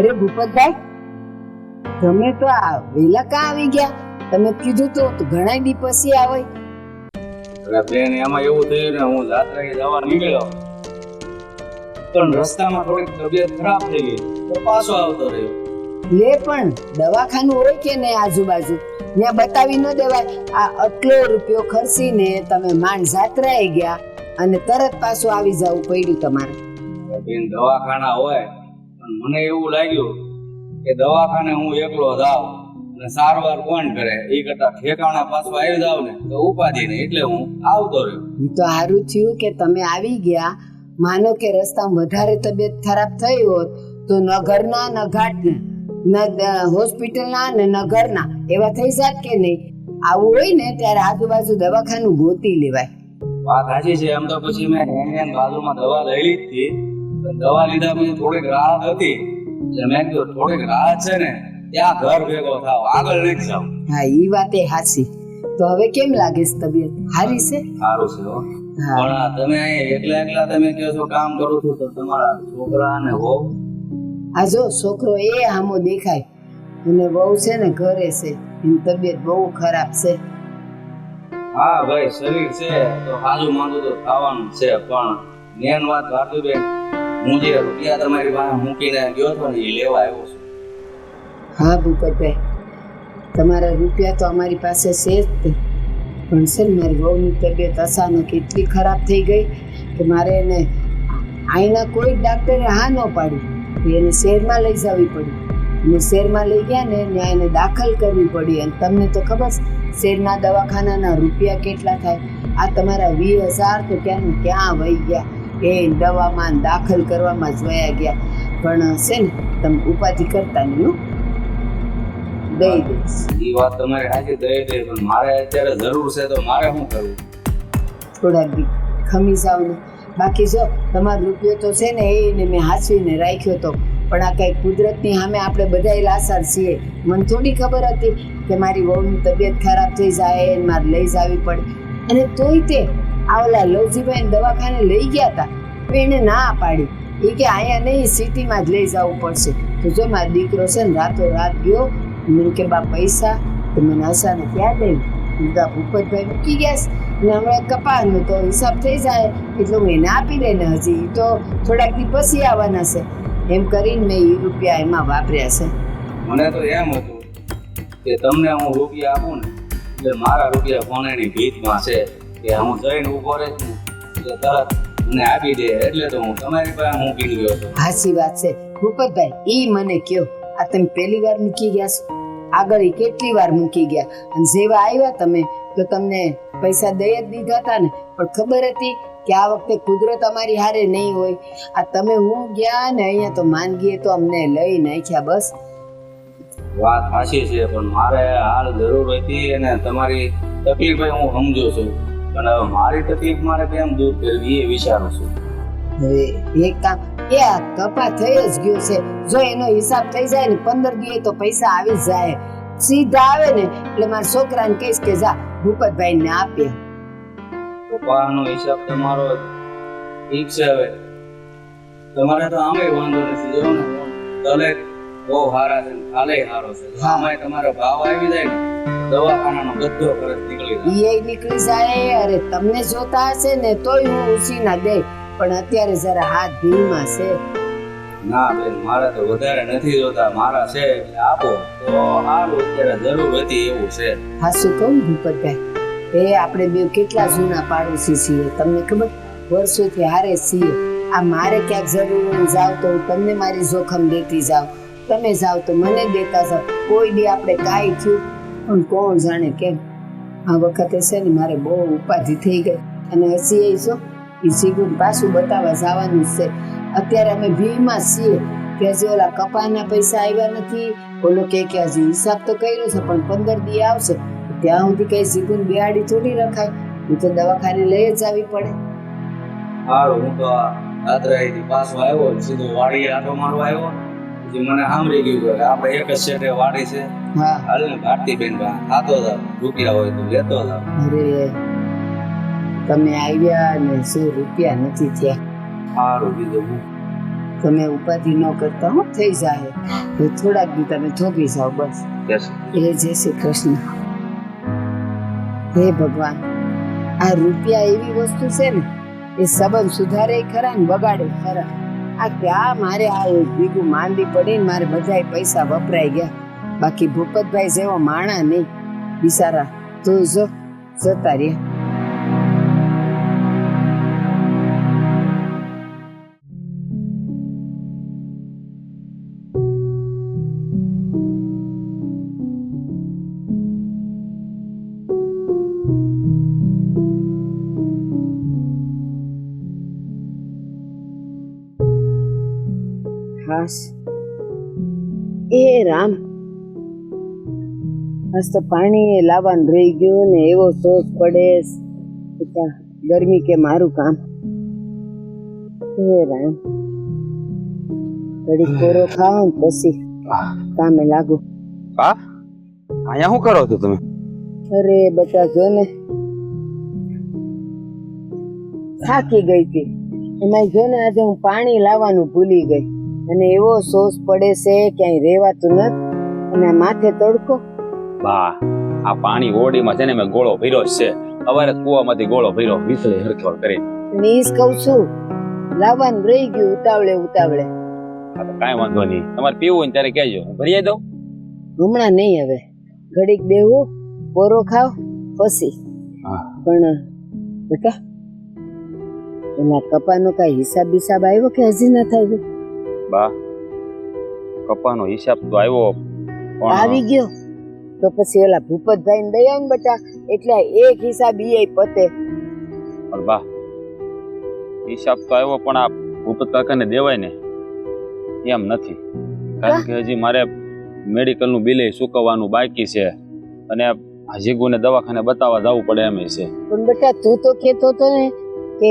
અરે ભૂપતભાઈ તમે તો આ વેલા કા આવી ગયા? તમે કીધું તો ઘણા દી પછી આવે. બેન એમાં એવું થયું ને હું રાત્રે જવા નીકળ્યો. પણ રસ્તામાં થોડીક તબિયત ખરાબ થઈ ગઈ. તો પાછો આવતો રહ્યો. લે પણ દવાખાનું હોય કે ને આજુબાજુ? ત્યાં બતાવી ન દેવાય. આ આટલો રૂપિયો ખર્ચીને તમે માંડ જાત્રાએ ગયા અને તરત પાછું આવી જવું પડ્યું તમારે. બેન દવાખાના હોય મને એવું લાગ્યું કે દવાખાને હું એકલો જાઉં અને સારવાર કોણ કરે? એ કરતા ઠેકાણા પાછો આવી જાવ ને તો ઉપાધિ નહીં. એટલે હું આવતો રહ્યો. તો સારું થયું કે તમે આવી ગયા. માનો કે રસ્તામાં વધારે તબિયત ખરાબ થઈ હોત તો ન ઘરના ન ઘાટના ન હોસ્પિટલના ને ન ઘરના એવા થઈ જાત કે નહીં? આવું હોય ને ત્યારે આજુબાજુ દવાખાનું ગોતી લેવાય. વાત સાચી છે. એમ તો પછી મેં બાજુમાં દવા લઈ લીધી. દવા લીધા પછી થોડીક રાહત હતી. એટલે મેં કીધું થોડીક રાહત છે ને ત્યાં ઘર ભેગો થાવ આગળ નહીં જાવ હા એ વાત એ હાચી. તો હવે કેમ લાગે છે તબિયત? હારી છે? સારું છે હો. પણ તમે એકલા એકલા તમે કહો છો કામ કરું છું તો તમારા છોકરા ને વહુ? આ જો છોકરો એ આમો દેખાય. અને વહુ છે ને ઘરે છે. એની તબિયત બહુ ખરાબ છે. હા ભાઈ શરીર છે તો હાજુ માંગુ તો ખાવાનું છે પણ મેન વાત ભારતીબેન હું જે રૂપિયા તમારી પાસે મૂકીને ગયો હતો ને એ લેવા આવ્યો છું. હા, ભૂપતભાઈ. તમારા રૂપિયા તો અમારી પાસે છે જ તે. પણ છે ને, મારી વહુની તબિયત અચાનક એટલી ખરાબ થઈ ગઈ કે મારે એને અહીંના કોઈ ડાક્ટરે હા ન પાડી. એને શહેરમાં લઈ જવી પડી. અને શહેરમાં લઈ ગયા ને ત્યાં એને દાખલ કરવી પડી. અને તમને તો ખબર છે, શહેરના દવાખાનાના રૂપિયા કેટલા થાય? આ તમારા વીસ હજાર તો ક્યાં ક્યાં વહી ગયા? એ દવામાં દાખલ કરવામાં જ વયા ગયા. પણ છે ને તમે ઉપાધિ કરતા નહીં હું. દઈ દઈશ એ વાત તમારે સાચી દઈ દે. પણ મારે અત્યારે જરૂર છે તો મારે શું કરવું? થોડાક દી ખમી જાવ ને. બાકી જો તમારો રૂપિયો તો છે ને એને મેં હાચવીને રાખ્યો તો. પણ આ કંઈક કુદરતની સામે આપણે બધા લાસાર છીએ. મને થોડી ખબર હતી કે મારી વહુની તબિયત ખરાબ થઈ જાય એને મારે લઈ જવી પડે. અને તોય તે આવલા લવજીભાઈ દવાખાને લઈ ગયા હતા એણે ના પાડી. એ કે અહીંયા નહીં, સિટીમાં જ લઈ જવું પડશે. તો જો મારો દીકરો છે ને રાતો રાત ગયો મને કે બા પૈસા, તો મને હસાને ક્યાં દઈ બધા ભૂપતભાઈ મૂકી ગયા છે. ને હમણાં કપાસનો તો હિસાબ થઈ જાય, એટલે હું એને આપી દે ને હજી. એ તો થોડાક દી પછી આવવાના છે. એમ કરીને મેં એ રૂપિયા એમાં વાપર્યા છે. મને તો એમ હતું કે તમને હું રૂપિયા આપું ને, એટલે મારા રૂપિયા કોનેની ભીતમાં છે? કે હું જઈને ઊભો રહીશ ને એટલે તરત મને આપી દે. એટલે તો હું તમારી પાસે મૂકીને ગયો છું. હાસી વાત છે. ભૂપતભાઈ ઈ મને કયો આ તમે પહેલી વાર મૂકી ગયા છો? આગળ કેટલી વાર મૂકી ગયા? અને જેવા આવ્યા તમે તો તમને પૈસા દઈ જ દીધા હતા ને. પણ ખબર હતી કે આ વખતે કુદરત અમારી હારે નહીં હોય. આ તમે હું ગયા ને અહીંયા તો માંદગીએ તો અમને લઈ નાખ્યા બસ. વાત સાચી છે પણ મારે હાલ જરૂર હતી અને તમારી તકલીફ હું સમજુ છું. પણ હવે મારી તકલીફ મારે કેમ દૂર કરવી એ વિચારું છું. એક કામ એ કપા થઈ જ ગયો છે. જો એનો હિસાબ થઈ જાય ને પંદર દિવસ તો પૈસા આવી જ જાય. સીધા આવે ને એટલે મારા છોકરાને કહીશ કે જા ભૂપતભાઈ ને આપે પપ્પાનો હિસાબ તમારો ઠીક છે હવે. તમારે તો આમે વાંધો નથી જો ને તલે બહુ હારા છે ખાલે સારો છે. આમાં. તમારો ભાવ આવી જાય ને દવાખાનાનો બધો ખર્ચ નીકળી જાય નીકળી જાય અરે તમને જોતા હશે ને તોય હું ઉછી ના દે પણ અત્યારે જરા હાથ ભીમાં છે. ના બેન મારે તો વધારે નથી જોતા મારા છે એટલે આપો. તો હારું અત્યારે જરૂર હતી એવું છે. હા કહું ભૂપતભાઈ? એ આપણે બે કેટલા જૂના પાડોશી છીએ તમને ખબર? વર્ષોથી હારે છીએ. આ મારે ક્યાંક જરૂર જાવ તો હું તમને મારી જોખમ દેતી જાવ. તમે જાઓ તો મને દેતા જાવ. કોઈ બી આપણે કાંઈ થયું પણ કોણ જાણે કેમ? આ વખતે છે ને મારે બહુ ઉપાધિ થઈ ગઈ. અને હસી એ એ જીગુન પાછું બતાવવા જવાનું છે. અત્યારે અમે ભીમાં છીએ. કે હજી ઓલા કપાના પૈસા આવ્યા નથી. ઓલો કે કે હજી હિસાબ તો કર્યો છે, પણ પંદર દી આવશે. ત્યાં સુધી કઈ જીગુન બિહાડી થોડી રખાય. હું તો દવાખાને લઈ જ આવી પડે. હારું, હું તો રાત્રે પાછો આવ્યો, સીધો વાડી આટો મારવા આવ્યો. પછી મને સાંભળી ગયું કે આપણે એક જ સેટે વાડી છે. હા. હાલ ને ભારતી બેન ખાતો જાવ રૂપિયા હોય તો લેતો અરે તમે આવ્યા ને શું રૂપિયા નથી થયા? સારું કીધું હું. તમે ઉપાધિ ન કરતા હું થઈ જાય. તો થોડાક દી તમે થોભી જાઓ બસ. એ જય શ્રી કૃષ્ણ. હે ભગવાન આ રૂપિયા એવી વસ્તુ છે ને એ સંબંધ સુધારે ખરા ને બગાડે ખરા. આ ક્યાં? મારે આ ભીગું માંદી પડીને મારે બધાય પૈસા વપરાઈ ગયા. બાકી ભૂપતભાઈ જેવો માણા નહીં. બિચારા, તો જો, જતા રહ્યા. હાશ એ રામ આજ તો પાણી લાવવાનું રહી ગયું ને એવો સોસ પડે ગરમી કે મારું કામ એ રામ ઘડી કોરો ખાવ પછી કામે લાગુ હા અહીંયા શું કરો છો તમે અરે બચા જો ને થાકી ગઈ હતી એમાં જો ને આજે હું પાણી લાવવાનું ભૂલી ગઈ અને એવો સોસ પડે છે ક્યાંય રેવાતું નથી. અને માથે તડકો. બા આ પાણી ઓડીમાં છે ને મેં ગોળો ભર્યો છે. અમારે કુવામાંથી ગોળો ભર્યો વિસળે હરખોળ કરી નીસ કહું છું લાવવાનું રહી ગયું ઉતાવળે ઉતાવળે. આ તો કાંઈ વાંધો નહીં. તમારે પીવું હોય ને ત્યારે કહેજો. હું ભરી દઉં. હમણાં નહીં હવે. ઘડીક બેહું કોરો ખાવ પછી. હા. પણ બેટા એના કપાનો કાંઈ હિસાબ બિસાબ આવ્યો કે હજી નથી આવ્યો બા. કપાનો હિસાબ તો આવ્યો આવી ગયો. તો પછી એલા ભૂપતભાઈ ને દયા ને બટા. એટલે એક હિસાબ ઈ પતે. પણ બા હિસાબ તો આવ્યો પણ આ ભૂપત કાકાને દેવાય ને એમ નથી. કારણ કે હજી મારે મેડિકલનું બિલે ચૂકવવાનું બાકી છે. અને હજી ગુને દવાખાને બતાવવા જવું પડે એમ છે. પણ બેટા તું તો કહેતો હતો ને કે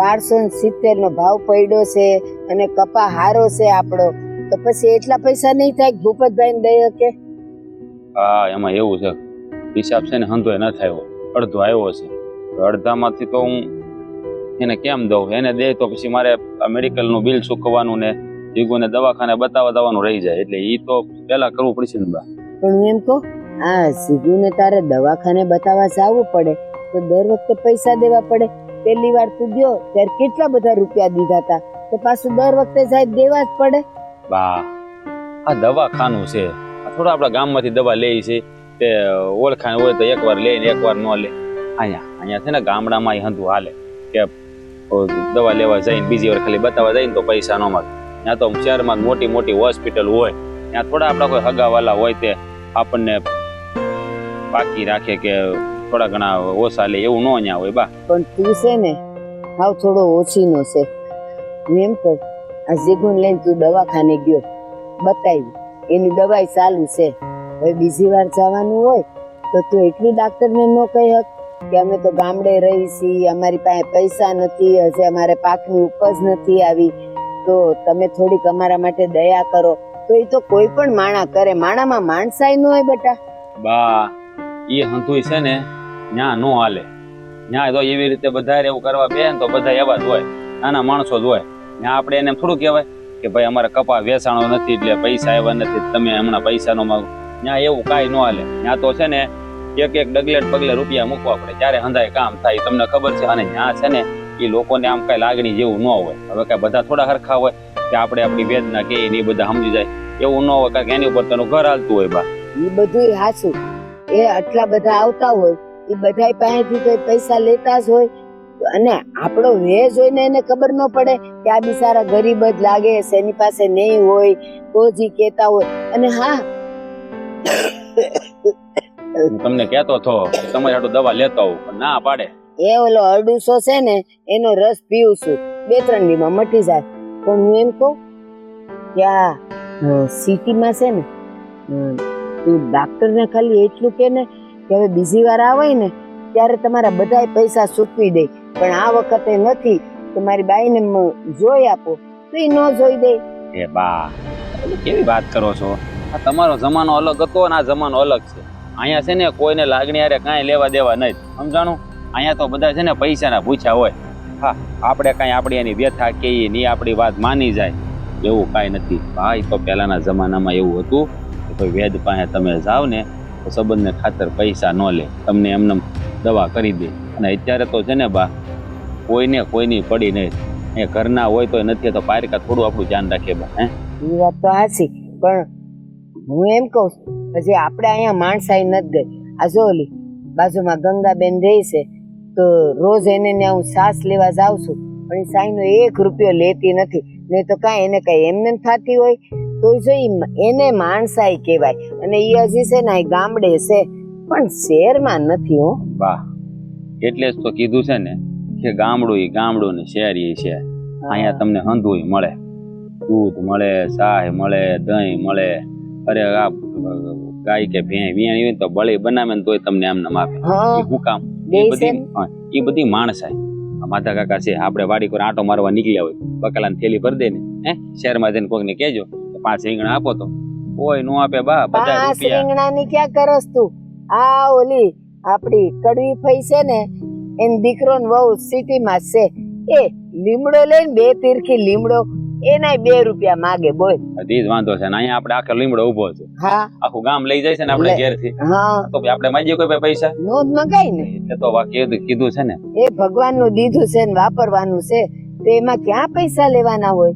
બારસો સિત્તેર નો ભાવ પડ્યો છે અને કપા હારો છે આપણો. તો પછી એટલા પૈસા નહીં થાય કે ભૂપતભાઈ ને દઈ કે હા એમાં એવું છે. હિસાબ છે ને હંધો ન થયો અડધો આવ્યો છે. અડધામાંથી તો હું એને કેમ દઉં? એને દે તો પછી મારે મેડિકલ મેડિકલનું બિલ ચૂકવવાનું ને જીગુને દવાખાને બતાવવા જવાનું રહી જાય. એટલે એ તો પહેલા કરવું પડશે ને બા. પણ હું એમ કહું આ સીધુને તારે દવાખાને બતાવવા જવું પડે. તો દર વખતે પૈસા દેવા પડે. પહેલી વાર તું ગયો, ત્યારે કેટલા બધા રૂપિયા દીધા હતા? તો પાછું દર વખતે જાય દેવા જ પડે. બા, આ દવાખાનું છે. થોડા આપણા ગામમાંથી દવા લે છે. તે ઓળખાણ હોય તો એકવાર લે ને એકવાર ન લે. અહીંયા અહીંયા છે ને ગામડામાં હંધુ હાલે. કે દવા લેવા જઈને બીજી વાર ખાલી બતાવવા જઈને તો પૈસા ન મળે. ત્યાં તો શહેરમાં મોટી મોટી હોસ્પિટલ હોય. ત્યાં થોડા આપણા કોઈ હગાવાલા હોય તે આપણને બાકી રાખે કે થોડા ઘણા ઓછા લે એવું ન અહીંયા હોય બા. પણ તું છે ને હાવ થોડો ઓછીનો છે. હું એમ કહું આ જીગુન લઈને તું દવાખાને ગયો. બતાવી એની દવાઈ ચાલુ છે. હવે બીજી વાર જવાનું હોય તો તું એટલું ડાક્ટરને ન કહી હક કે અમે તો ગામડે રહી છીએ અમારી પાસે પૈસા નથી હજી અમારે પાકની ઉપજ નથી આવી. તો તમે થોડીક અમારા માટે દયા કરો. તો એ તો કોઈ પણ માણા કરે. માણામાં માણસાઈ ન હોય બેટા. બા એ હંતુય છે ને, ન્યા નો હાલે. ન્યા તો એવી રીતે બધા એવું કરવા બે તો બધા એવા જ હોય. નાના માણસો જ હોય. ત્યાં આપણે એને થોડું કહેવાય કે ભાઈ અમારે કપા વેચાણો નથી એટલે પૈસા આવ્યા નથી તમે હમણાં પૈસા નો માગો ત્યાં એવું કાંઈ ન હાલે. ત્યાં તો છે ને, એક એક ડગલેટ પગલે રૂપિયા મૂકવા પડે. ત્યારે હંધાય કામ થાય, તમને ખબર છે, અને ત્યાં છે ને એ લોકોને આમ કઈ લાગણી જેવું ન હોય. હવે કઈ બધા થોડા હરખા હોય કે આપણે આપણી વેદના કે એ બધા સમજી જાય. એવું ન હોય કારણ કે એની ઉપર તેનું ઘર હાલતું હોય બા. એ બધું હાચું. એ આટલા બધા આવતા હોય એ બધા પાસેથી તો પૈસા લેતા જ હોય. અને આપણો વે જોઈને એને ખબર ન પડે કે આ બિચારા ગરીબ જ લાગે છે એની પાસે નહીં હોય તો જ કહેતા હોય. અને હા તમને કહેતો હતો તમારે હાટુ દવા લેતો હોઉં પણ ના પાડે. એ ઓલો અરડુસો છે ને એનો રસ પીવું છું. બે ત્રણ દીમાં મટી જાય. પણ હું એમ કહું કે આ સિટીમાં છે ને તું ડાક્ટરને ખાલી એટલું કે ને કે હવે બીજી વાર આવે ને, ત્યારે તમારા બધાય પૈસા સૂકવી દે. પણ આ વખતે નથી તમારી મારી બાઈને જોઈ આપો. તો એ ન જોઈ દે. એ બા કેવી વાત કરો છો? આ તમારો જમાનો અલગ હતો અને આ જમાનો અલગ છે. અહીંયા છે ને કોઈને લાગણી હારે કાંઈ લેવા દેવા નહીં. સમજાણું? અહીંયા તો બધા છે ને પૈસાના પૂછ્યા હોય. હા, આપણે કાંઈ આપણી એની વ્યથા કહીએ ની આપણી વાત માની જાય. એવું કાંઈ નથી. ભાઈ, તો પહેલાના જમાનામાં એવું હતું કોઈ વેદ પાસે તમે જાઓ ને તો સંબંધને ખાતર પૈસા ન લે. તમને એમને દવા કરી દે. અને અત્યારે તો છે ને બા કોઈને કોઈની પડી નહીં. એ ઘરના હોય તો નથી તો પારકા થોડું આપણું ધ્યાન રાખે બા હે? એ વાત તો હાચી પણ હું એમ કહું છું, હજી આપણે અહીંયા માણસાઈ નથી ગઈ. આ જો ઓલી બાજુમાં ગંગાબેન રહે છે તો રોજ એને ને હું સાસ લેવા જાઉં છું. પણ સાઈનો એક રૂપિયો લેતી નથી. નહીં તો કાંઈ એને કાંઈ એમને થતી હોય? તો જો એને માણસાઈ કહેવાય. અને એ હજી છે ને ગામડે છે. પણ શહેરમાં નથી હો. વાહ. એટલે જ તો કીધું છે ને કે ગામડું એ ગામડું ને શહેર એ શહેર. અહીંયા તમને હંધુય મળે. દૂધ મળે ચાય મળે દહીં મળે. અરે આ ગાય કે ભેં વિયાણી હોય તો બળે બનાવે ને તોય તમને એમ નામ આપે. હા. કામ? એ બધી એ બધી માણસાઈ. માતા કાકા છે આપણે વાડી કોઈ આંટો મારવા નીકળ્યા હોય. બકાલાની થેલી ભરી દે ને. હે? શહેરમાં જઈને કોઈકને કહેજો. પાંચ રીંગણા આપો તો. કોઈ નો આપે બા પચાસ પાંચ રૂપિયા. રીંગણાની ક્યાં કરસ તું? આ ઓલી આપડી કડવી ફઈ છે ને એન દીકરો ને વહુ સિટીમાં છે. એ લીમડો લઈને બે તીરખી લીમડો એનાય બે રૂપિયા માગે બોલ. હજી જ વાંધો છે ને અહીંયા આપણે આખો લીમડો ઊભો છે. હા. આખું ગામ લઈ જાય છે ને આપણે ઘેરથી હા. તો આપડે આપણે માંગીએ કોઈ પૈસા? નો જ મગાય ને. એટલે તો વાક્ય કીધું છે ને. એ ભગવાનનું દીધું છે ને વાપરવાનું છે તો એમાં ક્યાં પૈસા લેવાના હોય?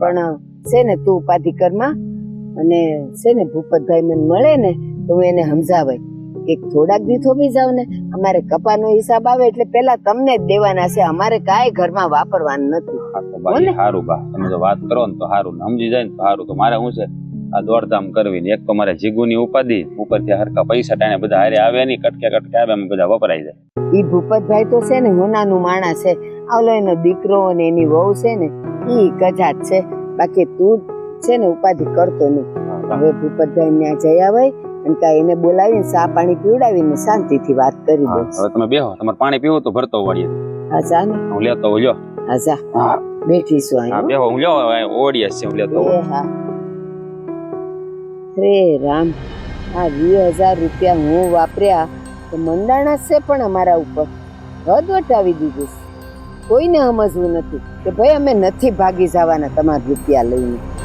પણ છે ને તું ઉપાધિ કરમાં અને છે ને ભૂપતભાઈ મને મળે ને તો હું એને સમજાવાય. કે થોડાક દી થોભી જાવ ને અમારે કપાનો હિસાબ આવે એટલે પેલા તમને જ દેવાના છે. અમારે કાંઈ ઘરમાં વાપરવાનું નથી. સારું બા. તમે જો વાત કરો ને તો સારું સમજી જાય ને તો સારું તો મારે શું છે? આ દોડધામ કરવી ને એક તો મારે જીગુની ઉપાધિ ઉપરથી હરકા પૈસા ટાણે બધા હારે આવે નહીં કટકે કટકે આવે અમે બધા વપરાઈ જાય. ઈ ભૂપતભાઈ તો છે ને હોનાનું માણસ છે. આવલો એનો દીકરો અને એની વહુ છે ને ઈ ગજાત છે. બાકી તું છે ને ઉપાધિ કરતો નહીં. હવે ભૂપતભાઈ ત્યાં જઈ આવાય અને કાંઈ એને બોલાવીને સા પાણી પીવડાવીને શાંતિથી વાત કરી હા, દે હવે તમે બેહો તમારે પાણી પીવું તો ભરતો વાળીએ હા જા ને. હું લેતો હું લ્યો. હા જા. હા. અહીં હા બેહો હું લ્યો ઓડિયસ છે હું લેતો હો. રે રામ આ વીસ હજાર રૂપિયા હું વાપર્યા તો મંદાણા છે પણ અમારા ઉપર. હદ વટાવી દીધું. કોઈને સમજવું નથી કે ભાઈ અમે નથી ભાગી જવાના તમારા રૂપિયા લઈને.